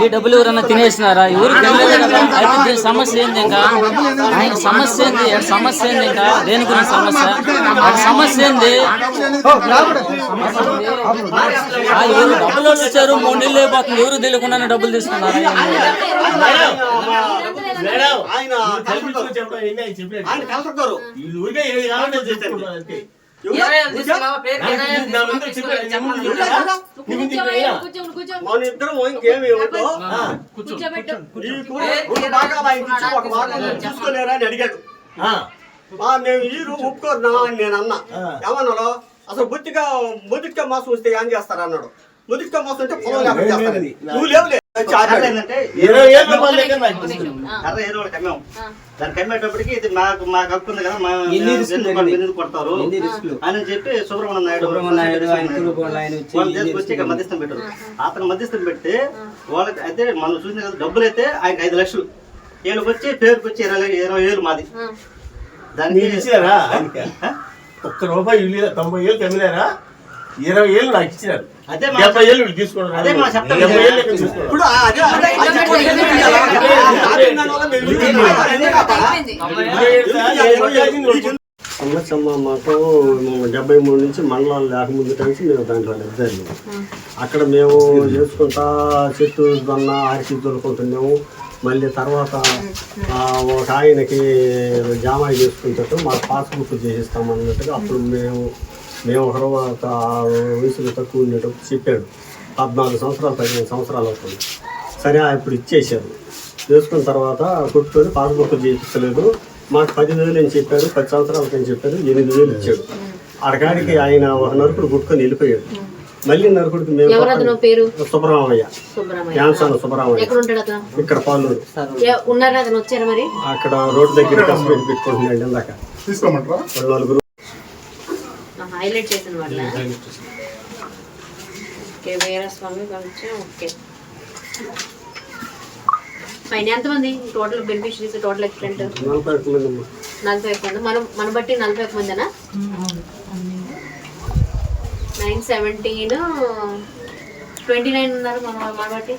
ఈ డబ్బులు ఎవరన్నా తినేసినారా? ఎవరికి తెలియదు కదా? అయితే దీని సమస్య ఏంది ఇంకా? ఆయన సమస్య ఏంది? ఆయన సమస్య ఏంది ఇంకా? దేని గురించి సమస్య? ఆ సమస్య ఏంది? ఆ, ఎవరు డబ్బులు వాళ్ళు ఇచ్చారు మూడు నెలలు అయిపోతుంది. ఎవరు తెలియకుండా డబ్బులు తీసుకున్నారు? ఆయన మన ఇద్దరం ఇంకేమి చూసుకోలేరా అని అడిగాడు. మేము ఈ రూమ్ ఒప్పుకోరునా అని నేను అన్నా. ఏమన్నాడు? అసలు బుద్ధిగా మొదటిగా మాసం వస్తే ఏం చేస్తారు అన్నాడు మొదటిగా మాసం అంటే పొలం లేకుండా చేస్తారని నువ్వు లేవులే. కమ్మేటప్పటికి ఇది మాకు మాకు హక్కు ఉంది కదా మా కొడతారు? అని చెప్పి సుబ్రహ్మణ్యం నాయుడు వాళ్ళు తీసుకొచ్చి ఇక్కడ? మధ్యస్థం పెట్టారు. అతను మధ్యస్థం పెడితే వాళ్ళకి అయితే మనం చూసిన కదా డబ్బులు అయితే ఆయనకి ఐదు లక్షలు. వీళ్ళకి వచ్చి పేరుకి వచ్చి ఇరవై ఇరవై వేలు మాది. దానికి? ఒక్క రూపాయి తొంభై ఏళ్ళు కమ్మినారా ఇరవై ఏళ్ళు నాకు ఇచ్చినారు డెబ్బై ఏళ్ళు వీళ్ళు తీసుకున్నారు మాకు డెబ్బై మూడు నుంచి మండలాలు లేకముందు నుంచి మేము దాంట్లో ఇద్దరు అక్కడ మేము చేసుకుంటా చెట్టు దొన్న ఆరికి దొరుకుంటున్నాము మళ్ళీ తర్వాత ఆ, ఒక ఆయనకి జామాయి చేసుకుంటట్టు మాకు పాస్బుక్ చేసిస్తాం అన్నట్టుగా అప్పుడు మేము మేము తర్వాత వయసులో తక్కువ ఉండేటప్పుడు చెప్పాడు. పద్నాలుగు సంవత్సరాలు పదిహేను సంవత్సరాలు అవుతుంది. సరే ఆ ఇప్పుడు ఇచ్చేసారు చేసుకున్న తర్వాత కొట్టుకొని పాస్బుక్ చేయించలేదు. మాకు పదివేలు అని చెప్పారు పది సంవత్సరాలకి అని చెప్పారు ఎనిమిది వేలు ఇచ్చాడు. అడగాడికి ఆయన ఒక నరుకుడు కొట్టుకొని వెళ్ళిపోయాడు. మళ్ళీ నరుకుడికి మేము ఎవరు అతను? పేరు? సుబ్రహ్మయ్య సుబ్రహ్మణ్య క్యాన్సర్ సుబ్రహ్మయ్య ఎక్కడ ఉంటాడు అతను? ఇక్కడ పాలూరు. ఎ- ఉన్నారా అతను? వచ్చారా మరి? అక్కడ రోడ్డు దగ్గర పెట్టుకుంటున్నాడు ఇందాక. తీసుకోమంటారా? నలుగురు హైలైట్ చేసిన వాళ్ళ? ఓకే వీరస్వామి కొంచెం ఓకే. ఫైన్ ఎంతమంది? టోటల్ బెనిఫిషరీస్ టోటల్ ఎక్స్టెంట్ నలభై ఒక్క మంది ఒక్క మంది. మనం మన బట్టి నలభై ఒక్క మందినా? నైన్ సెవెంటీన్ ట్వంటీ నైన్ ఉన్నారు మన మన బట్టి.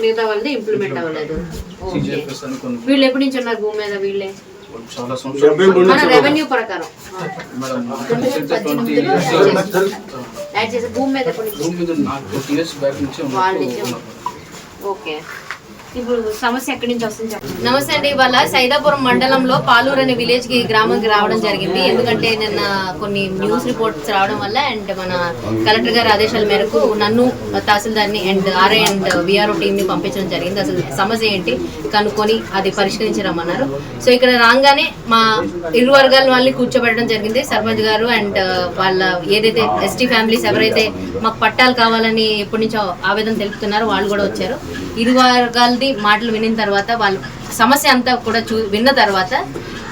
మిగతా వాళ్ళది ఇంప్లిమెంట్ అవ్వలేదు ఓకే వీళ్ళు ఎప్పటి నుంచి ఉన్నారు భూమి మీద వీళ్ళే డెబ్బై మూడు మన రెవెన్యూ ప్రకారం యాడ్ చేసే భూమి మీద ఎప్పటి నుంచి వాళ్ళ నుంచి ఓకే ఇప్పుడు సమస్య ఎక్కడి నుంచి వస్తుంది నమస్తే అండి. ఇవాళ సైదాపురం మండలంలో పాలూరు అనే విలేజ్కి గ్రామంకి రావడం జరిగింది. ఎందుకంటే నిన్న కొన్ని న్యూస్ రిపోర్ట్స్ రావడం వల్ల అండ్ మన కలెక్టర్ గారి ఆదేశాల మేరకు నన్ను తహసీల్దార్ని అండ్ ఆర్ఐ అండ్ విఆర్ఓ టీమ్ని పంపించడం జరిగింది. అసలు సమస్య ఏంటి? కనుక్కొని అది పరిష్కరించరమ్మన్నారు సో ఇక్కడ రాగానే మా ఇరు వర్గాల వాళ్ళని కూర్చోబెట్టడం జరిగింది. సర్పంచ్ గారు అండ్ వాళ్ళ ఏదైతే ఎస్టీ ఫ్యామిలీస్ ఎవరైతే మాకు పట్టాలు కావాలని ఎప్పటి నుంచో ఆవేదన తెలుపుతున్నారో వాళ్ళు కూడా వచ్చారు. ఇరు వర్గాలది మాటలు వినిన తర్వాత వాళ్ళు సమస్య అంతా కూడా చూ విన్న తర్వాత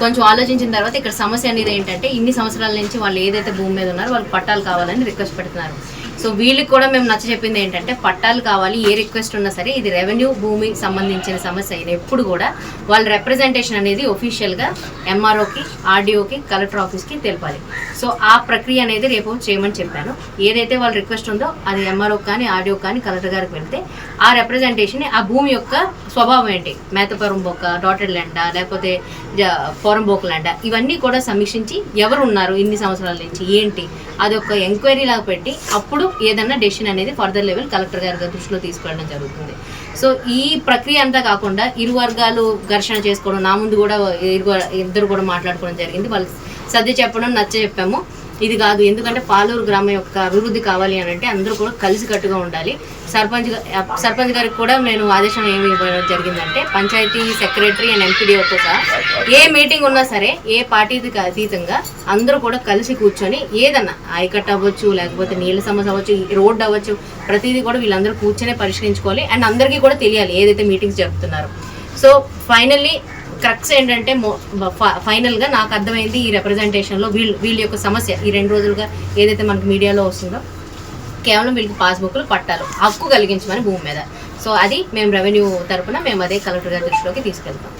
కొంచెం ఆలోచించిన తర్వాత ఇక్కడ సమస్య అనేది ఏంటంటే ఇన్ని సంవత్సరాల నుంచి వాళ్ళు ఏదైతే భూమి మీద ఉన్నారో వాళ్ళకి పట్టాలు కావాలని రిక్వెస్ట్ పెడుతున్నారు. సో వీళ్ళకి కూడా మేము నచ్చ చెప్పింది ఏంటంటే పట్టాలు కావాలి ఏ రిక్వెస్ట్ ఉన్నా సరే ఇది రెవెన్యూ భూమికి సంబంధించిన సమస్య. అయినా ఎప్పుడు కూడా వాళ్ళ రిప్రజెంటేషన్ అనేది ఒఫీషియల్గా ఎంఆర్ఓకి ఆర్డీఓకి కలెక్టర్ ఆఫీస్కి తెలపాలి. సో ఆ ప్రక్రియ అనేది రేపు చేయమని చెప్పాను. ఏదైతే వాళ్ళ రిక్వెస్ట్ ఉందో అది ఎంఆర్ఓ కానీ ఆర్డీఓ కానీ కలెక్టర్ గారికి వెళ్తే ఆ రిప్రజెంటేషన్ ఆ భూమి యొక్క స్వభావం ఏంటి? మేతపురం బొక్క డాటెడ్ ల్యాండా లేకపోతే జ- పొరం ల్యాండా ఇవన్నీ కూడా సమీక్షించి ఎవరు ఉన్నారు? ఇన్ని సంవత్సరాల నుంచి ఏంటి? అది ఒక ఎంక్వైరీ లాగా పెట్టి అప్పుడు ఏదన్నా డెసిషన్ అనేది ఫర్దర్ లెవెల్ కలెక్టర్ గారి దృష్టిలో తీసుకెళ్ళడం జరుగుతుంది. సో ఈ ప్రక్రియ అంతా కాకుండా ఇరు వర్గాలు ఘర్షణ చేసుకోవడం నా ముందు కూడా ఇరు ఇద్దరు కూడా మాట్లాడుకోవడం జరిగింది. వాళ్ళు సర్ది చెప్పడం నచ్చ చెప్పాము. ఇది కాదు. ఎందుకంటే పాలూరు గ్రామం యొక్క అభివృద్ధి కావాలి అని అంటే అందరూ కూడా కలిసికట్టుగా ఉండాలి. సర్పంచ్ సర్పంచ్ గారికి కూడా నేను ఆదేశం ఏమి ఇవ్వడం జరిగిందంటే పంచాయతీ సెక్రటరీ అండ్ ఎంపీడీఓతో సహా ఏ మీటింగ్ ఉన్నా సరే ఏ పార్టీకి అతీతంగా అందరూ కూడా కలిసి కూర్చొని ఏదన్నా ఐకట్ అవ్వచ్చు లేకపోతే నీళ్ళ సమస్య అవ్వచ్చు రోడ్డు అవ్వచ్చు ప్రతిదీ కూడా వీళ్ళందరూ కూర్చొని పరిష్కరించుకోవాలి. అండ్ అందరికీ కూడా తెలియాలి ఏదైతే మీటింగ్స్ జరుపుతున్నారో. సో ఫైనల్లీ క్రక్స్ ఏంటంటే ఫైనల్గా నాకు అర్థమైంది ఈ రిప్రజెంటేషన్లో వీళ్ళు వీళ్ళ యొక్క సమస్య. ఈ రెండు రోజులుగా ఏదైతే మనకు మీడియాలో వస్తుందో కేవలం వీళ్ళకి పాస్బుక్లు పట్టాలు. హక్కు కలిగించమని భూమి మీద. సో అది మేము రెవెన్యూ తరపున మేము అదే కలెక్టర్ గారి దృష్టిలోకి తీసుకెళ్తాం.